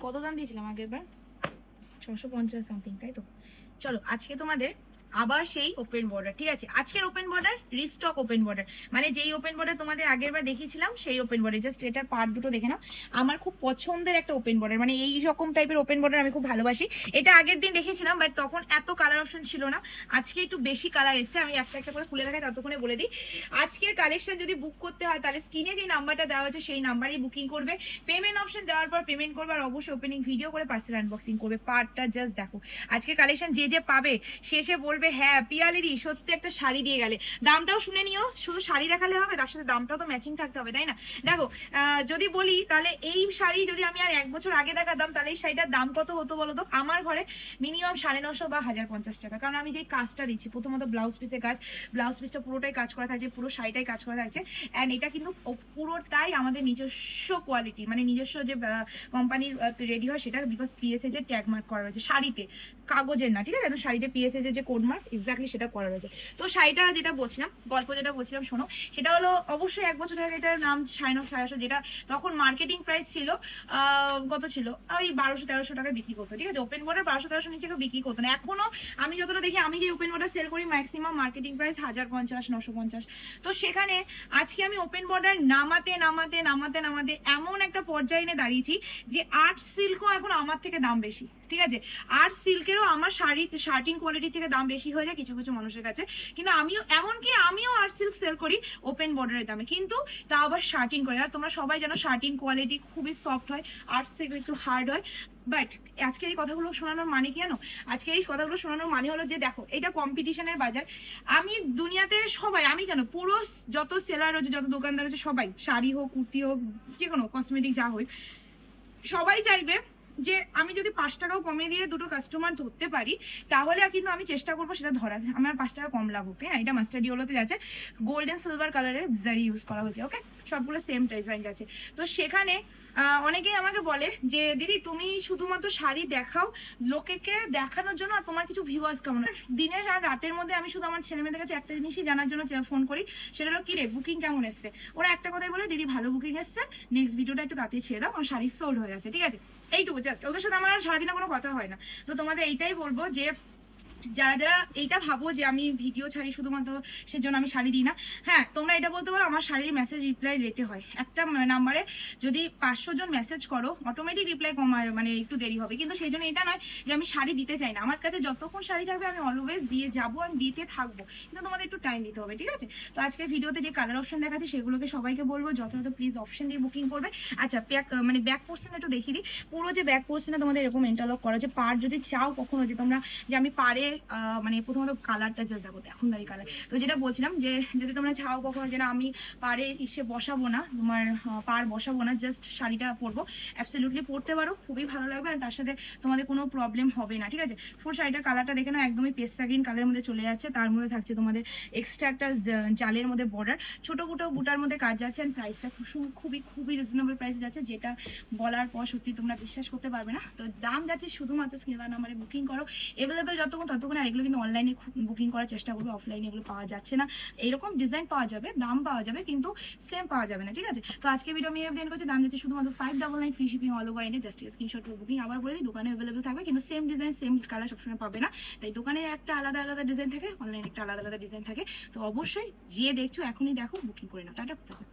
কত দাম দিয়েছিলাম আগের বার ছশো পঞ্চাশ সামথিং তাই তো? চলো আজকে তোমাদের আবার সেই ওপেন বর্ডার ঠিক আছে? আজকের open border restock open border মানে যেই ওপেন বর্ডার তোমাদের আগের বার দেখিয়েছিলাম, সেই ওপেন বর্ডার জাস্ট এটার পার্ট দুটো দেখে নাও। আমার খুব পছন্দের একটা ওপেন বর্ডার মানে এই রকম টাইপের ওপেন বর্ডার আমি খুব ভালোবাসি। এটা আগের দিন দেখেছিলাম বাট তখন এত কালার অপশন ছিল না। আজকে একটু বেশি কালার এসছে, আমি একটা একটা করে খুলে দেখাই, ততক্ষণে বলে দিই। আজকের কালেকশন যদি বুক করতে হয়, তাহলে স্ক্রিনে যে নাম্বারটা দেওয়া আছে, সেই নাম্বারেই বুকিং করবে। পেমেন্ট অপশন দেওয়ার পর পেমেন্ট করবে, আর অবশ্যই ওপেনিং ভিডিও করে পার্সেল আনবক্সিং করবে। পার্টটা জাস্ট দেখো। আজকের কালেকশন যে যে পাবে শেষে বলবে হ্যাঁ পিয়ালিদি, সত্যি একটা শাড়ি দিয়ে গেলে। দামটাও শুনে নিও, শুধু শাড়ি দেখালে হবে, তার সাথে দামটাও তো ম্যাচিং থাকতে হবে, তাই না? দেখো যদি বলি, তাহলে এই শাড়ি যদি আমি আর এক বছর আগে দেখাতাম, তাহলে এই শাড়িটার দাম কত হতো বলো তো? আমার ঘরে মিনিমাম সাড়ে নশো বা হাজার পঞ্চাশ টাকা। কারণ আমি যে কাজটা দিচ্ছি, প্রথমত ব্লাউজ পিসে কাজ ব্লাউজ পিসটা পুরোটাই কাজ করা থাকছে, পুরো শাড়িটাই কাজ করা থাকছে। অ্যান্ড এটা কিন্তু পুরোটাই আমাদের নিজস্ব কোয়ালিটি মানে নিজস্ব যে কোম্পানির রেডি হয় সেটা বিকজ পিএসএ যে ট্যাগ মার্ক করা রয়েছে, শাড়িতে। কাগজের না, ঠিক আছে? শাড়িতে পিএসএ যে কোড মার্ক এক্স্যাক্টলি সেটা করা রয়েছে। তো শাড়িটা যেটা বলছিলাম, গল্প যেটা বলছিলাম, শোনো, সেটা হলো অবশ্যই এক বছর আগে এটার নাম সাড়ে নশো সাড়ে যেটা তখন মার্কেটিং প্রাইস ছিল কত ছিল? ওই বারোশো, তেরোশো টাকায় বিক্রি করতো, ঠিক আছে? ওপেন বর্ডার বারোশো, তেরোশো নিচে কেউ বিক্রি করতো না। এখনও আমি যতটা দেখি, আমি যে ওপেন বর্ডার সেল করি ম্যাক্সিমাম মার্কেটিং প্রাইস হাজার পঞ্চাশ, নশো পঞ্চাশ। তো সেখানে আজকে আমি ওপেন বর্ডার নামাতে নামাতে নামাতে নামাতে এমন একটা পর্যায়ে এনে দাঁড়িয়েছি যে আর্ট সিল্কও এখন আমার থেকে দাম বেশি, ঠিক আছে? আর্ট সিল্কেরও আমার শাড়ি, শার্টিং কোয়ালিটির থেকে দাম বেশি। হয়ে যায় কিছু কিছু মানুষের কাছে। কিন্তু আমিও, এমনকি আমিও আর্ট সিল্ক সেল করি ওপেন বর্ডারের দামে। কিন্তু তা আবার শার্টিং করে। আর তোমরা সবাই জানো শার্টিং কোয়ালিটি খুবই সফট হয় আর্ট সিল্ক একটু হার্ড হয়। বাট আজকে এই কথাগুলো শোনানোর মানে কি জানো? আজকে এই কথাগুলো শোনানোর মানে হলো যে দেখো, এটা কম্পিটিশনের বাজার। আমি দুনিয়াতে সবাই, আমি কেন? পুরো যত সেলার রয়েছে, যত দোকানদার রয়েছে, সবাই, শাড়ি হোক, কুর্তি হোক যে কোনো কসমেটিক যা হোক, সবাই চাইবে যে আমি যদি পাঁচ টাকাও কমিয়ে দিয়ে দুটো কাস্টমার ধরতে পারি, তাহলে কিন্তু আমি চেষ্টা করব সেটা ধরা আমার পাঁচ টাকা কম লাভ হোক হ্যাঁ? এটা মাস্টার ডিওলোতে যাচ্ছে। গোল্ডেন সিলভার কালারের জারি ইউজ করা হয়েছে ওকে সবগুলো সেম ডিজাইন আছে। তো সেখানে অনেকেই আমাকে বলে যে, দিদি, তুমি শুধুমাত্র শাড়ি দেখাও, লোকেকে দেখানোর জন্য আর তোমার কিছু ভিউয়ার্স কেমন? দিনের আর রাতের মধ্যে আমি শুধু আমার ছেলে মেয়েদের কাছে একটা জিনিসই জানার জন্য ফোন করি, সেটা হলো, কি রে বুকিং কেমন এসছে? ওরা একটা কথাই বলে, দিদি, ভালো বুকিং এসছে নেক্সট ভিডিওটা একটু তাড়াতাড়ি ছেড়ে দাও আমার শাড়ি সোল্ড হয়ে গেছে ঠিক আছে? এইটুকু জাস্ট ওদের সাথে আমার সারাদিনে কোনো কথা হয় না। তো তোমাদের এইটাই বলব যে যারা যারা এইটা ভাবো যে আমি ভিডিও ছাড়ি শুধুমাত্র সেজন্য আমি শাড়ি দিই না হ্যাঁ তোমরা এটা বলতে পারো আমার শাড়ির মেসেজ রিপ্লাই লেটে হয়। একটা নাম্বারে যদি পাঁচশো জন মেসেজ করো অটোমেটিক রিপ্লাই কমায় মানে একটু দেরি হবে। কিন্তু সেই জন্য এটা নয় যে আমি শাড়ি দিতে চাই না। আমার কাছে যতক্ষণ শাড়ি থাকবে আমি অলওয়েজ দিয়ে যাব আমি দিতে থাকব। কিন্তু তোমাদের একটু টাইম দিতে হবে, ঠিক আছে? তো আজকে ভিডিওতে যে কালার অপশন দেখাচ্ছে সেগুলোকে সবাইকে বলব, যথাযথ প্লিজ অপশন দিয়ে বুকিং করবে। আচ্ছা ব্যাক মানে ব্যাক পোর্শন একটু দেখিয়ে দিই। পুরো যে ব্যাক পোর্শনে তোমাদের এরকম ইন্টারলক করা যে পার যদি চাও কখনো যে তোমরা, যে আমি পারে মানে প্রথমত কালারটা জাস্ট দেখো এখন দাঁড়িয়ে কালার তো যেটা বলছিলাম যে, যদি তোমরা চাও কখনো যে না, আমি পাড়ে ইসে বসাবো না, তোমার পার বসাবো না জাস্ট শাড়িটা পরবো অ্যাবসলিউটলি পরতে পারো, খুবই ভালো লাগবে আর তার সাথে তোমাদের কোনো প্রবলেম হবে না, ঠিক আছে? ফুল শাড়িটার কালারটা দেখে না একদমই পেস্তা গ্রিন কালারের মধ্যে চলে যাচ্ছে, তার মধ্যে থাকছে তোমাদের এক্সট্রা একটা জালের মধ্যে বর্ডার ছোট ছোট বুটার মধ্যে কাজ যাচ্ছে অ্যান্ড প্রাইসটা খুবই খুবই রিজনেবল প্রাইস যাচ্ছে, যেটা বলার পর সত্যি তোমরা বিশ্বাস করতে পারবে না। তো দাম যাচ্ছে শুধুমাত্র স্ক্রিনার নাম্বারে বুকিং করো এভেলেবেল যতক্ষণ ততক্ষণ আর এগুলো কিন্তু অনলাইনে বুকিং করার চেষ্টা করবে অফলাইনে এগুলো পাওয়া যাচ্ছে না। এরকম ডিজাইন পাওয়া যাবে, দাম পাওয়া যাবে, কিন্তু সেম পাওয়া যাবে না, ঠিক আছে? তো আজকে ভিডিও আমি এফ করছি, দাম যাচ্ছে শুধুমাত্র five double nine free shipping all over India just screenshot booking আবার বলে দিই দোকানে অ্যাভেলেবেল থাকবে, কিন্তু সেম ডিজাইন সেম কালার সবসময় পাবে না। তাই দোকানে একটা আলাদা আলাদা ডিজাইন থাকে অনলাইনে একটা আলাদা আলাদা ডিজাইন থাকে, তো অবশ্যই যে দেখছ, এখনই দেখো বুকিং করে নাও। টাটা কোথাও